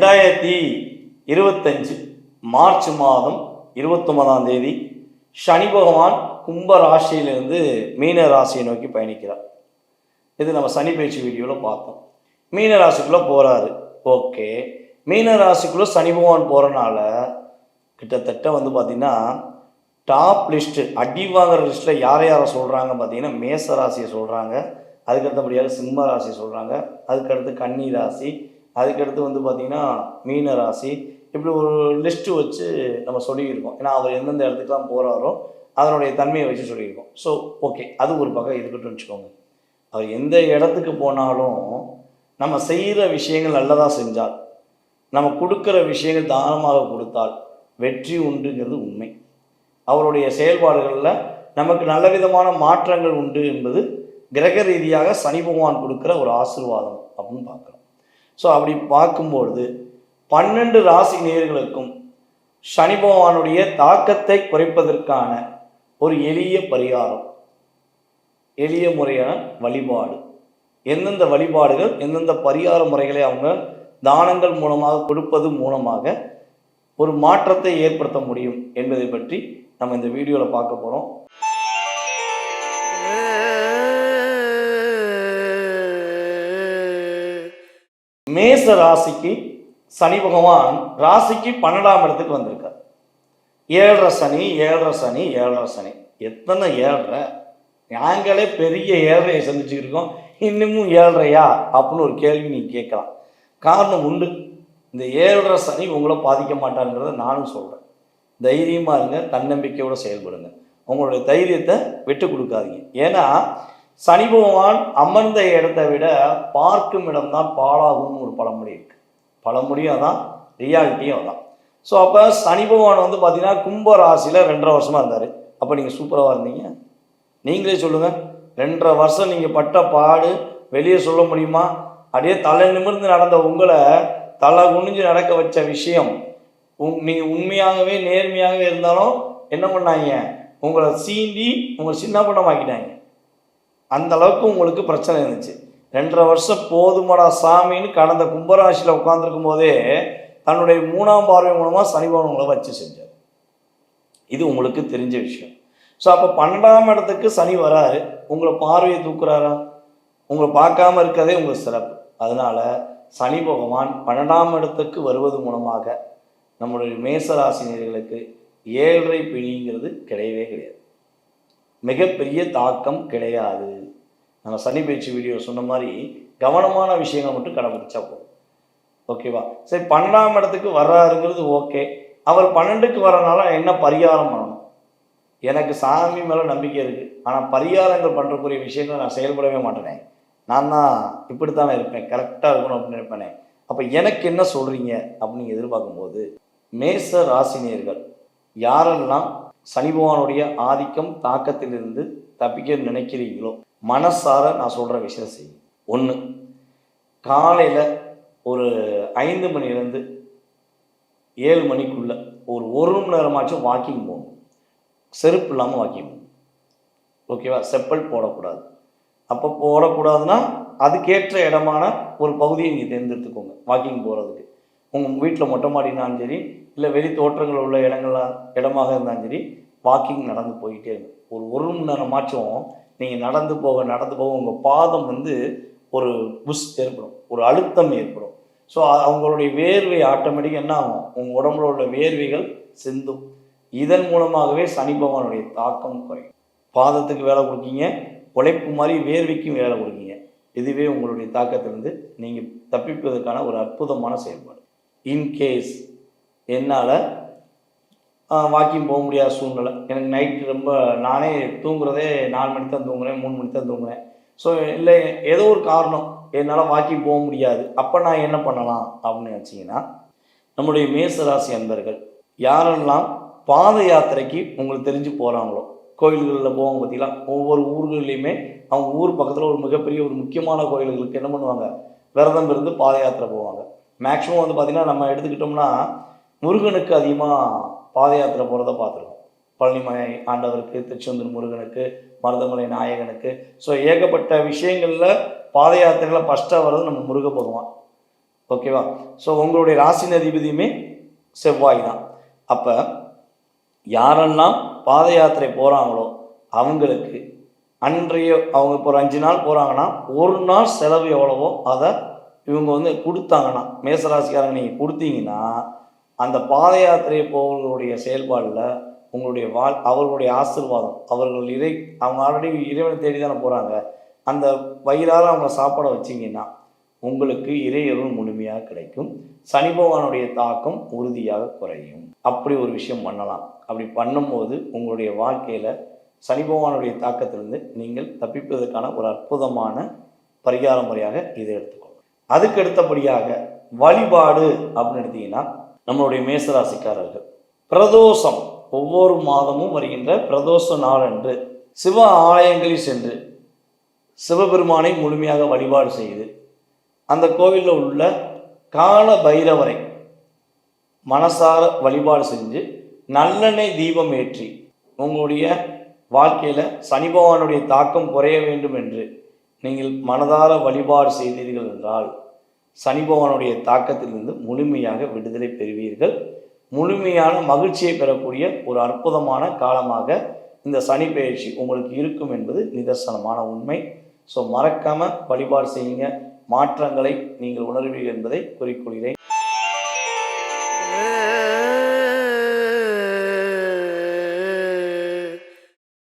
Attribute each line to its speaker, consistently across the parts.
Speaker 1: ரெண்டாயிரத்தி இருபத்தஞ்சு மார்ச் மாதம் இருபத்தொன்பதாம் தேதி சனி பகவான் கும்ப ராசியிலிருந்து மீன ராசியை நோக்கி பயணிக்கிறார். இது நம்ம சனி பயிற்சி வீடியோவில் பார்த்தோம். மீன ராசிக்குள்ளே போகிறாரு ஓகே. மீன ராசிக்குள்ளே சனி பகவான் போகிறனால கிட்டத்தட்ட வந்து பார்த்திங்கன்னா டாப் லிஸ்ட்டு அடி வாங்குற லிஸ்ட்டில் யார் யாரை சொல்கிறாங்க பார்த்தீங்கன்னா மேச ராசியை சொல்கிறாங்க அதுக்கடுத்தபடியாக சிம்ம ராசி சொல்கிறாங்க அதுக்கடுத்து கன்னி ராசி அதுக்கடுத்து வந்து பார்த்திங்கன்னா மீன ராசி. இப்படி ஒரு லிஸ்ட்டு வச்சு நம்ம சொல்லியிருக்கோம். ஏன்னா அவர் எந்தெந்த இடத்துக்குலாம் போகிறாரோ அதனுடைய தன்மையை வச்சு சொல்லியிருக்கோம். ஸோ ஓகே அது ஒரு பக்கம் இருக்கட்டும் வச்சுக்கோங்க. அவர் எந்த இடத்துக்கு போனாலும் நம்ம செய்கிற விஷயங்கள் நல்லதாக செஞ்சால் நம்ம கொடுக்குற விஷயங்கள் தானமாக கொடுத்தால் வெற்றி உண்டுங்கிறது உண்மை. அவருடைய செயல்பாடுகளில் நமக்கு நல்ல விதமான மாற்றங்கள் உண்டு என்பது கிரக ரீதியாக சனி பகவான் கொடுக்குற ஒரு ஆசீர்வாதம் அப்படின்னு பார்க்குறோம். ஸோ அப்படி பார்க்கும்பொழுது பன்னெண்டு ராசி நேர்களுக்கும் சனி பகவானுடைய தாக்கத்தை குறைப்பதற்கான ஒரு எளிய பரிகாரம். எளிய முறையான வழிபாடு. எந்தெந்த வழிபாடுகள் எந்தெந்த பரிகார முறைகளை அவங்க தானங்கள் மூலமாக கொடுப்பது மூலமாக ஒரு மாற்றத்தை ஏற்படுத்த முடியும் என்பதை பற்றி நம்ம இந்த வீடியோவில் பார்க்க போகிறோம் மேச ராசிக்கு சனி பகவான் ராசிக்கு பன்னெண்டாம் இடத்துக்கு வந்திருக்கார். ஏழரை சனி ஏழரை சனி ஏழரை சனி. எத்தனை ஏழரை? நாங்களே பெரிய ஏழரையை சந்திச்சுக்கிருக்கோம் இன்னமும் ஏழரையா அப்படின்னு ஒரு கேள்வி நீங்கள் கேட்கலாம். காரணம் உண்டு. இந்த ஏழரை சனி உங்களை பாதிக்க மாட்டாங்கிறத நானும் சொல்கிறேன் தைரியமாக இருங்க தன்னம்பிக்கையோடு செயல்படுங்க. உங்களுடைய தைரியத்தை விட்டு கொடுக்காதீங்க. ஏன்னா சனி பகவான் அமர்ந்த இடத்தை விட பார்க்கும் இடம்தான் பாழாகும்னு ஒரு பழமொழி இருக்கு. பழமொழியும் அதான் ரியாலிட்டியும் அதான். ஸோ அப்போ சனி பகவான் வந்து பார்த்தீங்கன்னா கும்ப ராசியில் ரெண்டரை வருஷமாக இருந்தார். அப்போ நீங்கள் சூப்பராக இருந்தீங்க. நீங்களே சொல்லுங்கள் ரெண்டரை வருஷம் நீங்கள் பட்ட பாடு வெளியே சொல்ல முடியுமா? அப்படியே தலை நிமிர்ந்து நடந்த உங்களை தலை குனிஞ்சு நடக்க வச்ச விஷயம் உங் நீங்கள் உண்மையாகவே நேர்மையாகவே இருந்தாலும் என்ன பண்ணாங்க? உங்களை சீண்டி உங்களை சின்ன பண்ணமாக்கிட்டாங்க அந்த அளவுக்கு உங்களுக்கு பிரச்சனை இருந்துச்சு. ரெண்டரை வருஷம் போதுமடா சாமின்னு கடந்த கும்பராசியில் உட்காந்துருக்கும் போதே தன்னுடைய மூணாம் பார்வை மூலமாக சனிபவன் உங்களை வச்சு செஞ்சார். இது உங்களுக்கு தெரிஞ்ச விஷயம். ஸோ அப்போ பன்னெண்டாம் இடத்துக்கு சனி வராரு. உங்களை பார்வையை தூக்குறாரா? உங்களை பார்க்காம இருக்கதே உங்களுக்கு சிறப்பு. அதனால சனி பகவான் பன்னெண்டாம் இடத்துக்கு வருவது மூலமாக நம்மளுடைய மேசராசினியர்களுக்கு ஏழரை பிணிங்கிறது கிடையவே கிடையாது. மிகப்பெரிய தாக்கம் கிடையாது. நம்ம சனி பயிற்சி வீடியோ சொன்ன மாதிரி கவனமான விஷயங்களை மட்டும் கடைபிடிச்சா போதும். ஓகேவா சரி பன்னெண்டாம் இடத்துக்கு வர்றாருங்கிறது ஓகே அவர் பன்னெண்டுக்கு வரனால என்ன பரிகாரம் பண்ணணும்? எனக்கு சாமி மேலே நம்பிக்கை இருக்குது ஆனால் பரிகாரங்கள் பண்ணுறக்கூடிய விஷயங்களை நான் செயல்படவே மாட்டேனே. நான் தான் இப்படித்தானே இருப்பேன் கரெக்டாக இருக்கணும் அப்படின்னு நினைப்பேனே. அப்போ எனக்கு என்ன சொல்கிறீங்க அப்படின்னு எதிர்பார்க்கும்போது மேச ராசினியர்கள் யாரெல்லாம் சனி பகவானுடைய ஆதிக்கம் தாக்கத்திலிருந்து தப்பிக்க நினைக்கிறீங்களோ மனசார நான் சொல்கிற விஷயம் செய்யும். ஒன்று காலையில் ஒரு ஐந்து மணிலேருந்து ஏழு மணிக்குள்ள ஒரு ஒரு மணி நேரமாச்சும் வாக்கிங் போகணும். செருப்பு இல்லாமல் வாக்கிங் போகணும். ஓகேவா செப்பல் போடக்கூடாது. அப்போ போடக்கூடாதுன்னா அதுக்கேற்ற இடமான ஒரு பகுதியை நீங்கள் தேர்ந்தெடுத்துக்கோங்க வாக்கிங் போகிறதுக்கு உங்கள் வீட்டில் மொட்டை மாடினாலும் சரி இல்லை வெளி தோற்றங்கள் உள்ள இடங்களா இடமாக இருந்தாலும் சரி வாக்கிங் நடந்து போயிட்டே இருக்கும் ஒரு ஒரு மணி நேரமாச்சும் நீங்கள் நடந்து போக நடந்து போக உங்கள் பாதம் வந்து ஒரு புஷ் ஏற்படும். ஒரு அழுத்தம் ஏற்படும். ஸோ அவங்களுடைய வேர்வை ஆட்டோமேட்டிக்காக என்ன ஆகும்? உங்கள் உடம்புல உள்ள வேர்வைகள் சிந்தும். இதன் மூலமாகவே சனி பகவானுடைய தாக்கம் குறையும். பாதத்துக்கு வேலை கொடுக்கீங்க உழைப்பு மாதிரி வேர்வைக்கும் வேலை கொடுக்கீங்க. இதுவே உங்களுடைய தாக்கத்திலிருந்து நீங்கள் தப்பிப்பதற்கான ஒரு அற்புதமான செயல்பாடு. இன்கேஸ் என்னால் வாக்கிங் போக முடியாத சூழ்நிலை. எனக்கு நைட்டு ரொம்ப நானே தூங்குறதே நாலு மணிக்கு தான் தூங்குறேன் மூணு மணிக்கு தான் தூங்குறேன். ஸோ இல்லை ஏதோ ஒரு காரணம். என்னால் வாக்கிங் போக முடியாது. அப்போ நான் என்ன பண்ணலாம் அப்படின்னு நினச்சிங்கன்னா நம்முடைய மேசராசி அன்பர்கள் யாரெல்லாம் பாத யாத்திரைக்கு உங்களுக்கு தெரிஞ்சு போகிறாங்களோ கோயில்களில் போவாங்க பார்த்தீங்களா? ஒவ்வொரு ஊர்கள்லையுமே அவங்க ஊர் பக்கத்தில் ஒரு மிகப்பெரிய ஒரு முக்கியமான கோயில்களுக்கு என்ன பண்ணுவாங்க? விரதம் இருந்து பாத யாத்திரை போவாங்க. மேக்ஸிமம் வந்து பார்த்திங்கன்னா நம்ம எடுத்துக்கிட்டோம்னா முருகனுக்கு அதிகமாக பாத யாத்திரை போகிறத பார்த்துருக்கோம். பழனிமலை ஆண்டவருக்கு திருச்செந்தூர் முருகனுக்கு மருதமலை நாயகனுக்கு. ஸோ ஏகப்பட்ட விஷயங்களில் பாத யாத்திரையில் ஃபஸ்ட்டாக வர்றது நம்ம முருக பகவான். ஓகேவா ஸோ உங்களுடைய ராசி அதிபதியுமே செவ்வாய் தான். அப்போ யாரெல்லாம் பாத யாத்திரை போகிறாங்களோ அவங்களுக்கு அன்றைய அவங்க இப்போ ஒரு அஞ்சு நாள் போகிறாங்கன்னா ஒரு நாள் செலவு எவ்வளவோ அதை இவங்க வந்து கொடுத்தாங்கன்னா மேசராசிக்காரங்க நீங்கள் கொடுத்தீங்கன்னா அந்த பாத யாத்திரை போவர்களுடைய செயல்பாடில் உங்களுடைய வாழ் அவர்களுடைய ஆசீர்வாதம். அவர்கள் இறை அவங்க ஆல்ரெடி இறைவனை தேடி தானே போகிறாங்க அந்த வயிறார அவங்க சாப்பாட வச்சிங்கன்னா உங்களுக்கு இறையருள் முழுமையாக கிடைக்கும். சனி பகவானுடைய தாக்கம் உறுதியாக குறையும். அப்படி ஒரு விஷயம் பண்ணலாம். அப்படி பண்ணும்போது உங்களுடைய வாழ்க்கையில் சனி பகவானுடைய தாக்கத்திலிருந்து நீங்கள் தப்பிப்பதற்கான ஒரு அற்புதமான பரிகார முறையாக இதை எடுத்துக்கொள்ளலாம் அதுக்கு அடுத்தபடியாக வழிபாடு அப்படின்னு எடுத்தீங்கன்னா நம்மளுடைய மேசராசிக்காரர்கள். பிரதோஷம் ஒவ்வொரு மாதமும் வருகின்ற பிரதோஷ நாளன்று சிவ ஆலயங்களில் சென்று சிவபெருமானை முழுமையாக வழிபாடு செய்து அந்த கோவிலில் உள்ள கால பைரவரை மனசார வழிபாடு செஞ்சு நல்லெண்ணெய் தீபம் ஏற்றி உங்களுடைய வாழ்க்கையில் சனி பகவானுடைய தாக்கம் குறைய வேண்டும் என்று நீங்கள் மனதார வழிபாடு செய்தீர்கள் என்றால் சனி பகவானுடைய தாக்கத்திலிருந்து முழுமையாக விடுதலை பெறுவீர்கள். முழுமையான மகிழ்ச்சியை பெறக்கூடிய ஒரு அற்புதமான காலமாக இந்த சனி பயிற்சி உங்களுக்கு இருக்கும் என்பது நிதர்சனமான உண்மை. ஸோ மறக்காமல் வழிபாடு செய்யுங்க. மாற்றங்களை நீங்கள் உணர்வீர்கள் என்பதை குறிக்கொள்கிறேன்.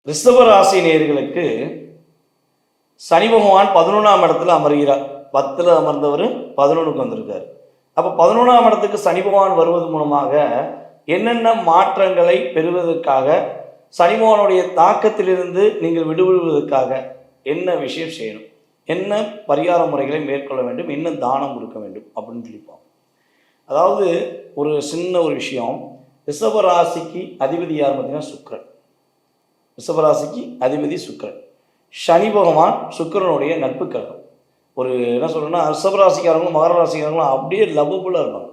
Speaker 1: ரிஷப ராசி நேயர்களுக்கு சனி பகவான் பதினொன்றாம் இடத்துல அமர்கிறார். பத்தில் அமர்ந்தவர் பதினொன்றுக்கு வந்திருக்கார். அப்போ பதினொன்றாம் இடத்துக்கு சனி பகவான் வருவது மூலமாக என்னென்ன மாற்றங்களை பெறுவதற்காக சனி பகவானுடைய தாக்கத்திலிருந்து நீங்கள் விடுபடுவதற்காக என்ன விஷயம் செய்யணும்? என்ன பரிகார முறைகளை மேற்கொள்ள வேண்டும்? என்ன தானம் கொடுக்க வேண்டும்? அப்படின்னு சொல்லிப்போம் அதாவது ஒரு சின்ன ஒரு விஷயம். ரிஷபராசிக்கு அதிபதி யார் பார்த்தீங்கன்னா சுக்கிரன். ரிஷபராசிக்கு அதிபதி சுக்கிரன். சனி பகவான் சுக்கரனுடைய நட்பு கிரகம். ஒரு என்ன சொல்கிறேன்னா ரிஷபராசிக்காரங்களும் மகர ராசிக்காரங்களும் அப்படியே லவ்வபுளாக இருப்பாங்க.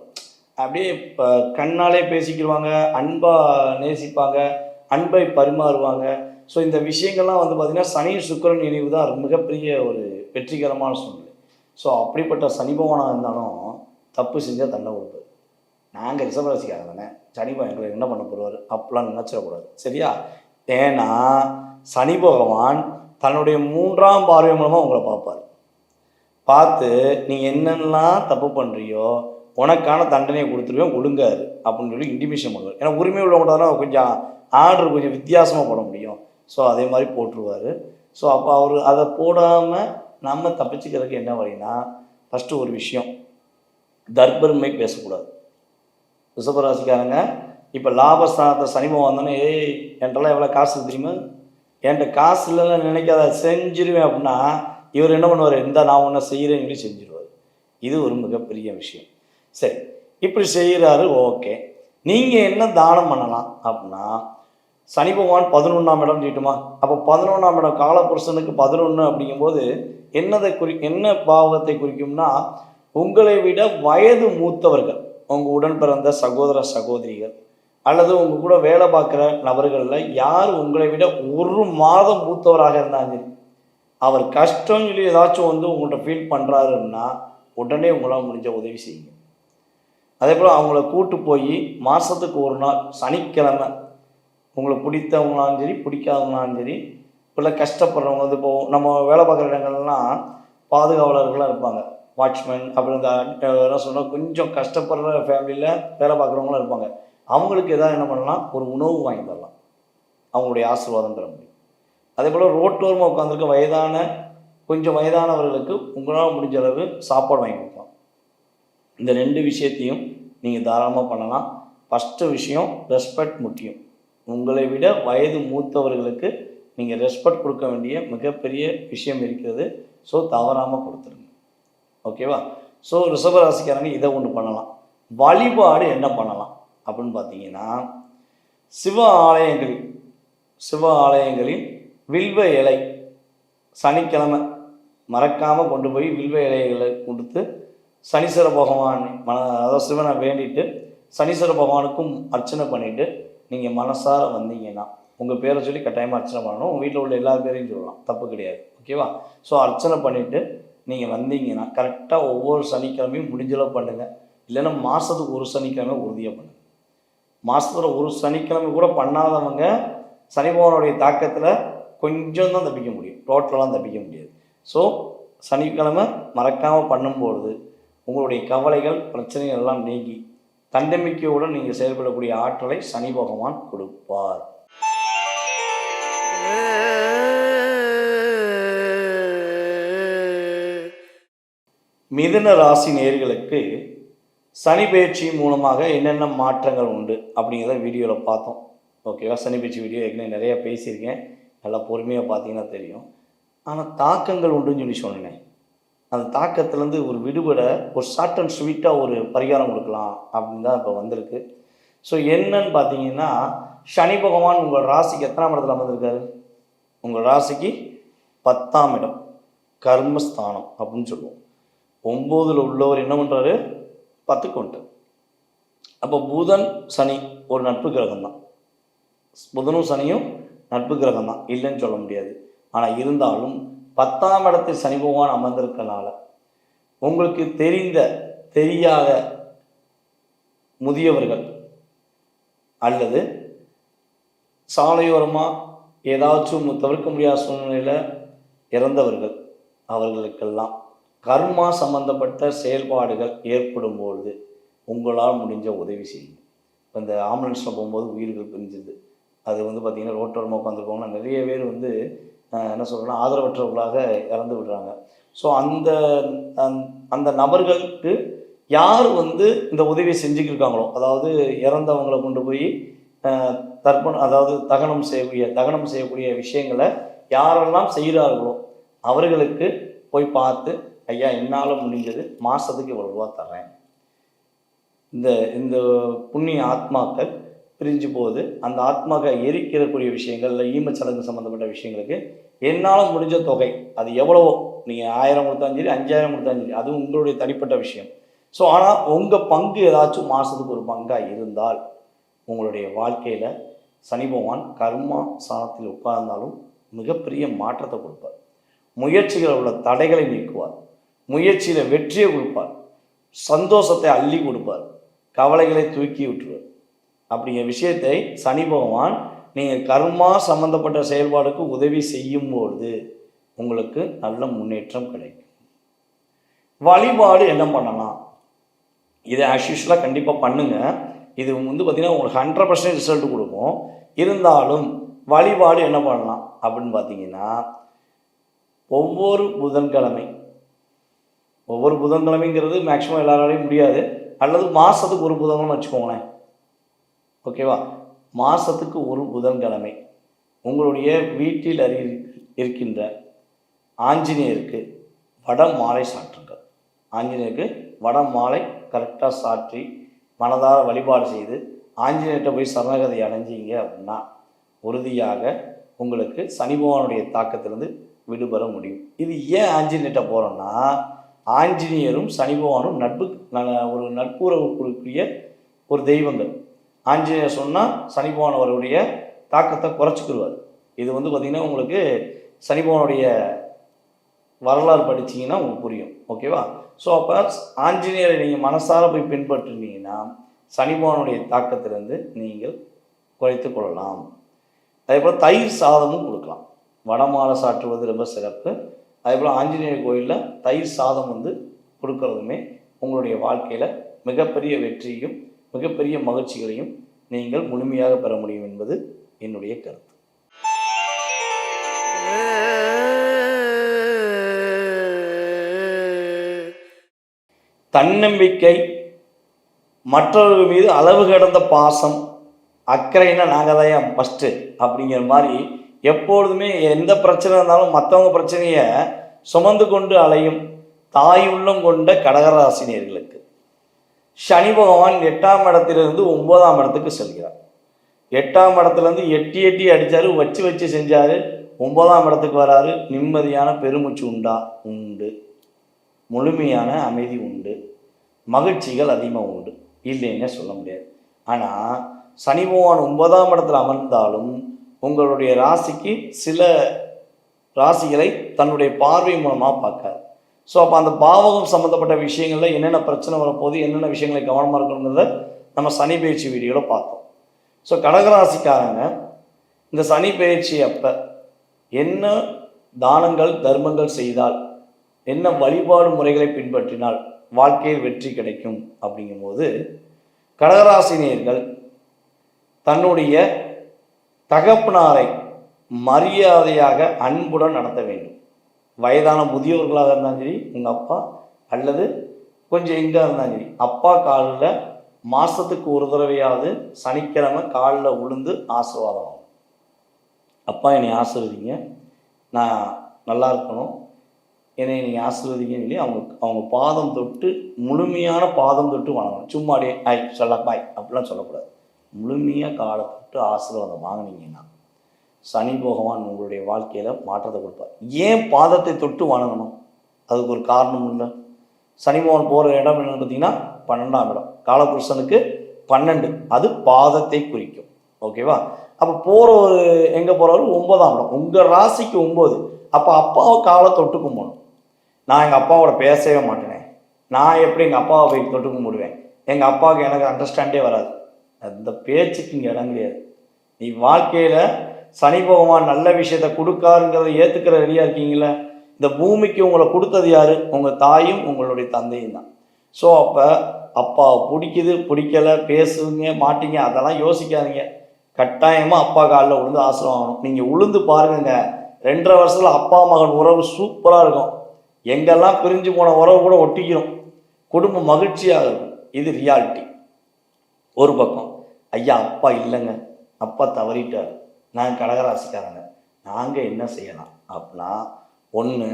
Speaker 1: அப்படியே இப்போ கண்ணாலே பேசிக்கிடுவாங்க அன்பாக நேசிப்பாங்க அன்பை பரிமாறுவாங்க. ஸோ இந்த விஷயங்கள்லாம் வந்து பார்த்திங்கன்னா சனி சுக்கிரன் இணைவு தான் மிகப்பெரிய ஒரு வெற்றிகரமான சூழ்நிலை. ஸோ அப்படிப்பட்ட சனி பகவானாக இருந்தாலும் தப்பு செஞ்சால் தண்டை கொடுப்பாரு. நாங்கள் ரிஷபராசிக்காரங்க தானே. சனி பகவான் எங்களை என்ன பண்ண போடுவார் அப்படிலாம் நினச்சிடக்கூடாது. சரியா? ஏன்னா சனி பகவான் தன்னுடைய மூன்றாம் பார்வை மூலமாக உங்களை பார்ப்பார். பார்த்து நீ என்னென்னலாம் தப்பு பண்ணுறியோ உனக்கான தண்டனையை கொடுத்துருவேன் ஒழுங்காரு அப்படின்னு சொல்லி இன்டிமேஷன் பண்ணுவார் ஏன்னா உரிமை உள்ளவங்க தான் கொஞ்சம் ஆர்டர் கொஞ்சம் வித்தியாசமாக போட முடியும். ஸோ அதே மாதிரி போட்டுருவார். ஸோ அப்போ அவர் அதை போடாமல் நம்ம தப்பிச்சுக்கிறதுக்கு என்ன வழின்னா ஃபஸ்ட்டு ஒரு விஷயம் தர்பருமை பேசக்கூடாது. ரிஷபராசிக்காரங்க இப்போ லாபஸ்தானத்தை சனிமம் வந்தோன்னே ஏய் என்றெல்லாம் எவ்வளோ காசு தெரியுமா? என்கிட்ட காசு இல்லைன்னு நினைக்காத செஞ்சிருவேன் அப்படின்னா இவர் என்ன பண்ணுவார்? இந்த நான் ஒன்றை செய்கிறேன் சொல்லி செஞ்சிருவார். இது ஒரு மிகப்பெரிய விஷயம். சரி இப்படி செய்கிறாரு ஓகே. நீங்கள் என்ன தானம் பண்ணலாம் அப்படின்னா சனி பகவான் பதினொன்றாம் இடம் சொல்லிட்டுமா அப்போ பதினொன்றாம் இடம் காலபுருஷனுக்கு பதினொன்று அப்படிங்கும்போது என்னதை குறி என்ன பாவத்தை குறிக்கும்னா உங்களை விட வயது மூத்தவர்கள் உங்கள் உடன் பிறந்த சகோதர சகோதரிகள் அல்லது உங்கள் கூட வேலை பார்க்குற நபர்களில் யார் உங்களை விட ஒரு மாதம் மூத்தவராக இருந்தாங்க அவர் கஷ்டம் சொல்லி ஏதாச்சும் வந்து உங்கள்கிட்ட ஃபீல் பண்ணுறாருன்னா உடனே உங்களால் முடிஞ்ச உதவி செய்யுங்க. அதே போல் அவங்கள கூட்டு போய் மாதத்துக்கு ஒரு நாள் சனிக்கிழமை உங்களுக்கு பிடித்தவங்களாலும் சரி பிடிக்காதவங்களாலும் சரி இப்போல்லாம் கஷ்டப்படுறவங்க வந்து இப்போ நம்ம வேலை பார்க்குற இடங்கள்லாம் பாதுகாவலர்களாக இருப்பாங்க. வாட்ச்மேன் அப்புறம் இந்த சொன்னால் கொஞ்சம் கஷ்டப்படுற ஃபேமிலியில் வேலை பார்க்குறவங்களாம் இருப்பாங்க. அவங்களுக்கு எதாவது என்ன பண்ணலாம்? ஒரு உணவு வாங்கி தரலாம். அவங்களுடைய ஆசீர்வாதம் பெற முடியும். அதே போல் ரோட்டோரமாக உட்காந்துருக்க வயதான கொஞ்சம் வயதானவர்களுக்கு உங்களால் முடிஞ்ச அளவு சாப்பாடு வாங்கி கொடுக்கலாம். இந்த ரெண்டு விஷயத்தையும் நீங்கள் தாராளமாக பண்ணலாம். ஃபஸ்ட்டு விஷயம் ரெஸ்பெக்ட் முக்கியம். உங்களை விட வயது மூத்தவர்களுக்கு நீங்கள் ரெஸ்பெக்ட் கொடுக்க வேண்டிய மிகப்பெரிய விஷயம் இருக்கிறது. ஸோ தவறாமல் கொடுத்துருங்க. ஓகேவா ஸோ ரிஷபராசிக்காரங்க இதை ஒன்று பண்ணலாம். வழிபாடு என்ன பண்ணலாம்? அப்படின்னு பார்த்தீங்கன்னா சிவ ஆலயங்களில் சிவ ஆலயங்களில் வில்வ இலை சனிக்கிழமை மறக்காமல் கொண்டு போய் வில்வ இலைகளை கொடுத்து சனீஸ்வர பகவான் மன அதாவது சிவனை வேண்டிட்டு சனீஸ்வர பகவானுக்கும் அர்ச்சனை பண்ணிவிட்டு நீங்கள் மனசார வந்தீங்கன்னா உங்கள் பேரை சொல்லி கட்டாயமாக அர்ச்சனை பண்ணணும். உங்கள் வீட்டில் உள்ள எல்லா பேரையும் சொல்லலாம். தப்பு கிடையாது. ஓகேவா ஸோ அர்ச்சனை பண்ணிவிட்டு நீங்கள் வந்தீங்கன்னா கரெக்டாக ஒவ்வொரு சனிக்கிழமையும் முடிஞ்சளவு பண்ணுங்கள் இல்லைன்னா மாதத்துக்கு ஒரு சனிக்கிழமை உறுதியாக பண்ணுங்கள் மாதத்தில் ஒரு சனிக்கிழமை கூட பண்ணாதவங்க சனி பகவானுடைய தாக்கத்தில் கொஞ்சம் தான் தப்பிக்க முடியும். டோட்டலாக தப்பிக்க முடியாது. ஸோ சனிக்கிழமை மறக்காமல் பண்ணும்பொழுது உங்களுடைய கவலைகள் பிரச்சனைகள் எல்லாம் நீங்கி தண்டமிக்கையுடன் நீங்கள் செயல்படக்கூடிய ஆற்றலை சனி பகவான் கொடுப்பார். மிதுன ராசி நேர்களுக்கு சனி பயிற்சி மூலமாக என்னென்ன மாற்றங்கள் உண்டு அப்படிங்கிறத வீடியோவில் பார்த்தோம். ஓகேவா? சனி பயிற்சி வீடியோ ஏற்கனவே நிறையா பேசியிருக்கேன். நல்லா பொறுமையாக பார்த்தீங்கன்னா தெரியும். ஆனால் தாக்கங்கள் உண்டுன்னு சொல்லி சொன்னேன். அந்த தாக்கத்துலேருந்து ஒரு விடுபட ஒரு ஷார்ட் அண்ட் ஸ்வீட்டாக ஒரு பரிகாரம் கொடுக்கலாம் அப்படின்னு தான் இப்போ வந்திருக்கு. ஸோ என்னன்னு பார்த்தீங்கன்னா சனி பகவான் உங்கள் ராசிக்கு எத்தனாம் இடத்துல அமர்ந்திருக்காரு? உங்கள் ராசிக்கு பத்தாம் இடம் கர்மஸ்தானம் அப்படின்னு சொல்லுவோம். ஒம்போதில் உள்ளவர் என்ன பண்ணுறாரு பத்துக்கு வந்துட்டார். அப்போ புதன் சனி ஒரு நட்பு கிரகம் தான் புதனும் சனியும் நட்பு கிரகம் தான். இல்லைன்னு சொல்ல முடியாது. ஆனால் இருந்தாலும் பத்தாம் இடத்தில் சனி பகவான் அமர்ந்திருக்கனால உங்களுக்கு தெரிந்த தெரியாத முதியவர்கள் அல்லது சாலையோரமாக ஏதாச்சும் தவிர்க்க முடியாத சூழ்நிலையில் இறந்தவர்கள் அவர்களுக்கெல்லாம் கர்மா சம்பந்தப்பட்ட செயல்பாடுகள் ஏற்படும் பொழுது உங்களால் முடிஞ்ச உதவி செய்யுங்க. இப்போ இந்த ஆம்புலன்ஸில் போகும்போது உயிர்கள் பிரிஞ்சுது அது வந்து பார்த்திங்கன்னா ரோட்டோரமாக உட்காந்துருக்கவங்க நிறைய பேர் வந்து என்ன சொல்கிறேன்னா ஆதரவற்றவர்களாக இறந்து விடுறாங்க. ஸோ அந்த அந்த- அந்த நபர்களுக்கு யார் வந்து இந்த உதவியை செஞ்சுக்கிருக்காங்களோ அதாவது இறந்தவங்களை கொண்டு போய் தர்ப்பணம் அதாவது தகனம் செய்யக்கூடிய தகனம் செய்யக்கூடிய விஷயங்களை யாரெல்லாம் செய்கிறார்களோ அவர்களுக்கு போய் பார்த்து ஐயா என்னால் முடிஞ்சது மாதத்துக்கு இவ்வளோ ரூபா தரேன் இந்த இந்த புண்ணிய ஆத்மாக்கள் பிரிஞ்சு போகுது அந்த ஆத்மாக்கள் எரிக்கிறக்கூடிய விஷயங்கள் இல்லை ஈமச்சடங்கு சம்மந்தப்பட்ட விஷயங்களுக்கு என்னால் முடிஞ்ச தொகை. அது எவ்வளவோ. நீங்கள் ஆயிரம் கொடுத்தாலும் சரி அஞ்சாயிரம் கொடுத்தாலும் சரி அது உங்களுடைய தனிப்பட்ட விஷயம். ஸோ ஆனால் உங்கள் பங்கு ஏதாச்சும் மாதத்துக்கு ஒரு பங்காக இருந்தால் உங்களுடைய வாழ்க்கையில் சனி பகவான் கர்மா சாணத்தில் உட்கார்ந்தாலும் மிகப்பெரிய மாற்றத்தை கொடுப்பார். முயற்சிகளில் உள்ள தடைகளை நீக்குவார். முயற்சியில் வெற்றியை கொடுப்பார். சந்தோஷத்தை அள்ளி கொடுப்பார். கவலைகளை தூக்கி விட்டுருவார். அப்படிங்கிற விஷயத்தை சனி பகவான் நீங்கள் கர்மா சம்மந்தப்பட்ட செயல்பாடுக்கு உதவி செய்யும் பொழுது உங்களுக்கு நல்ல முன்னேற்றம் கிடைக்கும். வழிபாடு என்ன பண்ணலாம்? இதை ஆஷ்யூஷலாக கண்டிப்பாக பண்ணுங்கள் இது வந்து பார்த்திங்கன்னா உங்களுக்கு ஹண்ட்ரட் பர்சன்ட் ரிசல்ட் கொடுக்கும். இருந்தாலும் வழிபாடு என்ன பண்ணலாம் அப்படின்னு பார்த்தீங்கன்னா ஒவ்வொரு புதன்கிழமை ஒவ்வொரு புதன்கிழமைங்கிறது மேக்ஸிமம் எல்லாராலையும் முடியாது. அல்லது மாதத்துக்கு ஒரு புதன்கிழமை வச்சுக்கோங்களேன். ஓகேவா? மாதத்துக்கு ஒரு புதன்கிழமை. உங்களுடைய வீட்டில் அருகில் இருக்கின்ற ஆஞ்சநேயருக்கு வட மாலை சாற்றுங்கள். ஆஞ்சநேயருக்கு வட மாலை கரெக்டாக சாற்றி மனதார வழிபாடு செய்து ஆஞ்சநேயர்கிட்ட போய் சரணகதை அடைஞ்சீங்க அப்படின்னா உறுதியாக உங்களுக்கு சனி பகவானுடைய தாக்கத்திலிருந்து விடுபெற முடியும். இது ஏன் ஆஞ்சநேயர்கிட்ட போகிறோன்னா ஆஞ்சநேயரும் சனி பகவானும் நட்பு ந- ஒரு நட்புறவு கொடுக்கக்கூடிய ஒரு தெய்வங்கள். ஆஞ்சநேயர் சொன்னால் சனி பகவான் அவருடைய தாக்கத்தை குறைச்சிக்கிடுவார் இது வந்து பார்த்திங்கன்னா உங்களுக்கு சனி பகவானுடைய வரலாறு படிச்சீங்கன்னா உங்களுக்கு புரியும். ஓகேவா ஸோ அப்போ ஆஞ்சநேயரை நீங்கள் மனசார போய் பின்பற்றுனீங்கன்னா சனி பகவானுடைய தாக்கத்திலிருந்து நீங்கள் குறைத்து கொள்ளலாம். அதே போல் தயிர் சாதமும் கொடுக்கலாம். வடமாலை சாற்றுவது ரொம்ப சிறப்பு. அதே போல் ஆஞ்சநேயர் கோயிலில் தயிர் சாதம் வந்து கொடுக்கறதுமே உங்களுடைய வாழ்க்கையில் மிகப்பெரிய வெற்றியும் மிகப்பெரிய மகிழ்ச்சிகளையும் நீங்கள் முழுமையாக பெற முடியும் என்பது என்னுடைய கருத்து. தன்னம்பிக்கை மற்றவர்கள் மீது அளவு கடந்த பாசம் அக்கறைன்னா நாங்கள் தான் ஃபஸ்ட்டு அப்படிங்கிற மாதிரி எப்பொழுதுமே எந்த பிரச்சனை இருந்தாலும் மற்றவங்க பிரச்சனையை சுமந்து கொண்டு அலையும் தாய் உள்ளம் கொண்ட கடகராசினியர்களுக்கு சனி பகவான் எட்டாம் இடத்திலிருந்து ஒன்பதாம் இடத்துக்கு செல்கிறார். எட்டாம் இடத்துலேருந்து எட்டி எட்டி அடித்தார் வச்சு வச்சு செஞ்சார் ஒன்பதாம் இடத்துக்கு வராரு. நிம்மதியான பெருமூச்சு உண்டா? உண்டு. முழுமையான அமைதி உண்டு. மகிழ்ச்சிகள் அதிகமாக உண்டு. இல்லைன்னு சொல்ல முடியாது. ஆனால் சனி பகவான் ஒன்பதாம் இடத்துல அமர்ந்தாலும் உங்களுடைய ராசிக்கு சில ராசிகளை தன்னுடைய பார்வை மூலமாக பார்க்காது. ஸோ அப்போ அந்த பாவகம் சம்மந்தப்பட்ட விஷயங்களில் என்னென்ன பிரச்சனை வரப்போகுது என்னென்ன விஷயங்களை கவனமாக இருக்கணுங்கிறத நம்ம சனி பயிற்சி வீடியோவில் பார்த்தோம். ஸோ கடகராசிக்காரங்க இந்த சனி பயிற்சி அப்போ என்ன தானங்கள் தர்மங்கள் செய்தால் என்ன வழிபாடு முறைகளை பின்பற்றினால் வாழ்க்கையில் வெற்றி கிடைக்கும் அப்படிங்கும்போது கடகராசினியர்கள் தன்னுடைய தகப்பனாரை மரியாதையாக அன்புடன் நடத்த வேண்டும். வயதான முதியோர்களாக இருந்தாலும் சரி உங்கள் அப்பா அல்லது கொஞ்சம் எங்கே இருந்தாலும் சரி அப்பா காலில் மாதத்துக்கு ஒரு தடவையாவது சனிக்கிழமை காலில் விழுந்து ஆசீர்வாதம் ஆகும் அப்பா என்னை ஆசீர்வதிங்க. நான் நல்லா இருக்கணும். என்னை நீங்கள் ஆசீர்வதிங்கன்னு சொல்லி அவங்க அவங்க பாதம் தொட்டு முழுமையான பாதம் தொட்டு வணங்கணும். சும்மா அடியே ஐ சொல்ல பாய் அப்படிலாம் சொல்லக்கூடாது. முழுமையாக காலை தொட்டு ஆசீர்வாதம் வாங்கினீங்கன்னா சனி பகவான் உங்களுடைய வாழ்க்கையில் மாற்றத்தை கொடுப்பார். ஏன் பாதத்தை தொட்டு வணங்கணும்? அதுக்கு ஒரு காரணம் இல்லை. சனி பகவான் போகிற இடம் என்னன்னு பார்த்தீங்கன்னா பன்னெண்டாம் இடம். காலபுருஷனுக்கு பன்னெண்டு. அது பாதத்தை குறிக்கும். ஓகேவா அப்போ போகிற ஒரு எங்கே போகிறவர் ஒன்பதாம் இடம். உங்கள் ராசிக்கு ஒம்பது அப்போ அப்பாவை காலை தொட்டு கும்பிடணும். நான் எங்கள் அப்பாவோட பேசவே மாட்டேனே. நான் எப்படி எங்கள் அப்பாவை போய் தொட்டு கும்பிடுவேன்? எங்கள் அப்பாவுக்கு எனக்கு அண்டர்ஸ்டாண்டே வராது. அந்த பேச்சுக்கு இங்கே இடம் கிடையாது. நீ வாழ்க்கையில் சனி பகவான் நல்ல விஷயத்த கொடுக்காருங்கிறத ஏற்றுக்கிற ரெடியாக இருக்கீங்களே? இந்த பூமிக்கு உங்களை கொடுத்தது யார்? உங்கள் தாயும் உங்களுடைய தந்தையும் தான். ஸோ அப்போ அப்பா பிடிக்குது பிடிக்கல பேசுவீங்க மாட்டீங்க அதெல்லாம் யோசிக்காதீங்க. கட்டாயமாக அப்பா காலில் விழுந்து ஆசிரம் ஆகணும் நீங்கள் உளுந்து பாருங்க ரெண்டரை வருஷத்தில் அப்பா மகன் உறவு சூப்பராக இருக்கும். எங்கெல்லாம் பிரிஞ்சு போன உறவு கூட ஒட்டிக்கிறோம் குடும்பம் மகிழ்ச்சியாக இருக்கும். இது ரியாலிட்டி ஒரு பக்கம். ஐயா அப்பா இல்லைங்க. அப்பா தவறிட்டார். நாங்கள் கடகராசிக்காரங்க. நாங்கள் என்ன செய்யலாம்? அப்படின்னா ஒன்று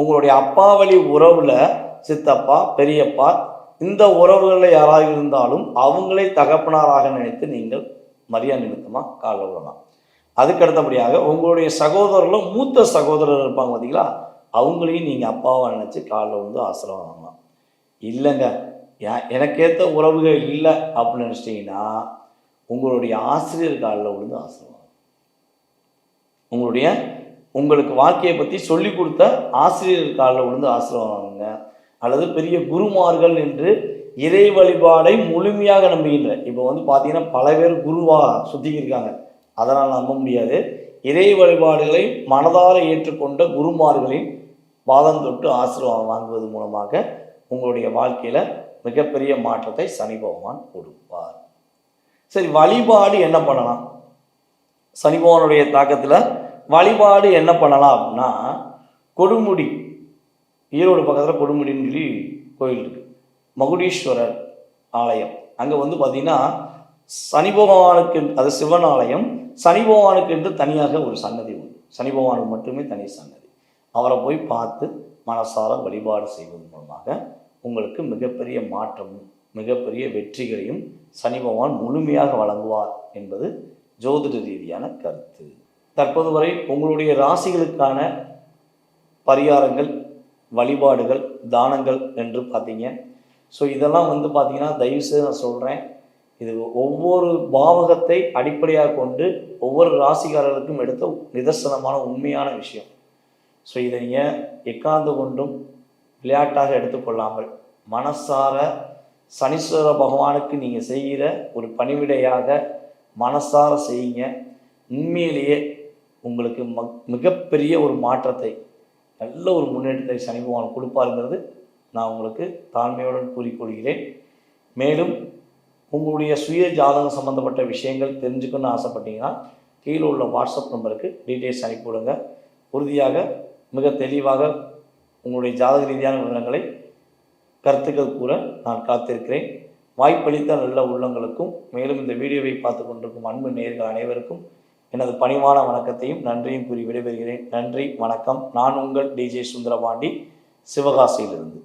Speaker 1: உங்களுடைய அப்பா வழி உறவில் சித்தப்பா பெரியப்பா இந்த உறவுகளில் யாராக இருந்தாலும் அவங்களே தகப்பனாராக நினைத்து நீங்கள் மரியாதை நிமித்தமாக காலில் விடலாம். அதுக்கு அடுத்தபடியாக உங்களுடைய சகோதரர்களும் மூத்த சகோதரர் இருப்பாங்க பார்த்தீங்களா அவங்களையும் நீங்கள் அப்பாவை நினச்சி காலில் வந்து ஆசீர்வாதம் வாங்கலாம். இல்லைங்க. எனக்கேற்ற உறவுகள் இல்லை அப்படின்னு நினச்சிட்டிங்கன்னா உங்களுடைய ஆசிரியர் காலில் விழுந்து ஆசீர்வாதம் உங்களுடைய உங்களுக்கு வாழ்க்கையை பற்றி சொல்லி கொடுத்த ஆசிரியர் காலில் விழுந்து ஆசீர்வாதங்க அல்லது பெரிய குருமார்கள் என்று இறை வழிபாடை முழுமையாக நம்புகின்ற இப்போ வந்து பார்த்தீங்கன்னா பல பேர் குருவாக சுத்திக்கிருக்காங்க. அதனால் நம்ப முடியாது. இறை வழிபாடுகளை மனதார ஏற்றுக்கொண்ட குருமார்களின் பாதம் தொட்டு ஆசீர்வாதம் வாங்குவது மூலமாக உங்களுடைய வாழ்க்கையில் மிகப்பெரிய மாற்றத்தை சனி பகவான் கொடுப்பார். சரி வழிபாடு என்ன பண்ணலாம்? சனிபவனுடைய தாக்கத்தில் வழிபாடு என்ன பண்ணலாம் அப்படின்னா கொடுமுடி ஈரோடு பக்கத்தில் கொடுமுடின்னு சொல்லி கோயில் இருக்குது மகுடீஸ்வரர் ஆலயம். அங்கே வந்து பார்த்திங்கன்னா சனி பகவானுக்கு அது சிவன் ஆலயம் சனி பகவானுக்கு என்று தனியாக ஒரு சன்னதி உண்டு. சனி பகவானுக்கு மட்டுமே தனி சன்னதி. அவரை போய் பார்த்து மனசார வழிபாடு செய்வது மூலமாக உங்களுக்கு மிகப்பெரிய மாற்றமும் மிகப்பெரிய வெற்றிகளையும் சனி பகவான் முழுமையாக வழங்குவார் என்பது ஜோதிட ரீதியான கருத்து. தற்போது வரை உங்களுடைய ராசிகளுக்கான பரிகாரங்கள் வழிபாடுகள் தானங்கள் என்று பார்த்தீங்க. ஸோ இதெல்லாம் வந்து பார்த்தீங்கன்னா தயவுசெய்து நான் சொல்கிறேன் இது ஒவ்வொரு பாவகத்தை அடிப்படையாக கொண்டு ஒவ்வொரு ராசிக்காரர்களுக்கும் எடுத்த நிதர்சனமான உண்மையான விஷயம். ஸோ இதை நீங்கள் எக்காந்து கொண்டும் விளையாட்டாக எடுத்துக்கொள்ளாமல் மனசார சனீஸ்வர பகவானுக்கு நீங்கள் செய்கிற ஒரு பணிவிடையாக மனசார செய்யுங்க. உண்மையிலேயே உங்களுக்கு மக் மிகப்பெரிய ஒரு மாற்றத்தை நல்ல ஒரு முன்னேற்றத்தை சனி பகவான் கொடுப்பாருங்கிறது நான் உங்களுக்கு தாழ்மையுடன் கூறிக்கொள்கிறேன். மேலும் உங்களுடைய சுய ஜாதகம் சம்மந்தப்பட்ட விஷயங்கள் தெரிஞ்சுக்கணும்னு ஆசைப்பட்டீங்கன்னா கீழே உள்ள வாட்ஸ்அப் நம்பருக்கு டீட்டெயில்ஸ் அனுப்பிவிடுங்க. உறுதியாக மிக தெளிவாக உங்களுடைய ஜாதக ரீதியான விவரங்களை கருத்துக்கள் கூற நான் காத்திருக்கிறேன். வாய்ப்பளித்த நல்ல உள்ளங்களுக்கும் மேலும் இந்த வீடியோவை பார்த்து கொண்டிருக்கும் அன்பு நேர்கள் அனைவருக்கும் எனது பணிவான வணக்கத்தையும் நன்றியும் கூறி விடைபெறுகிறேன். நன்றி வணக்கம். நான் உங்கள் டிஜே சுந்தரபாண்டி சிவகாசியிலிருந்து.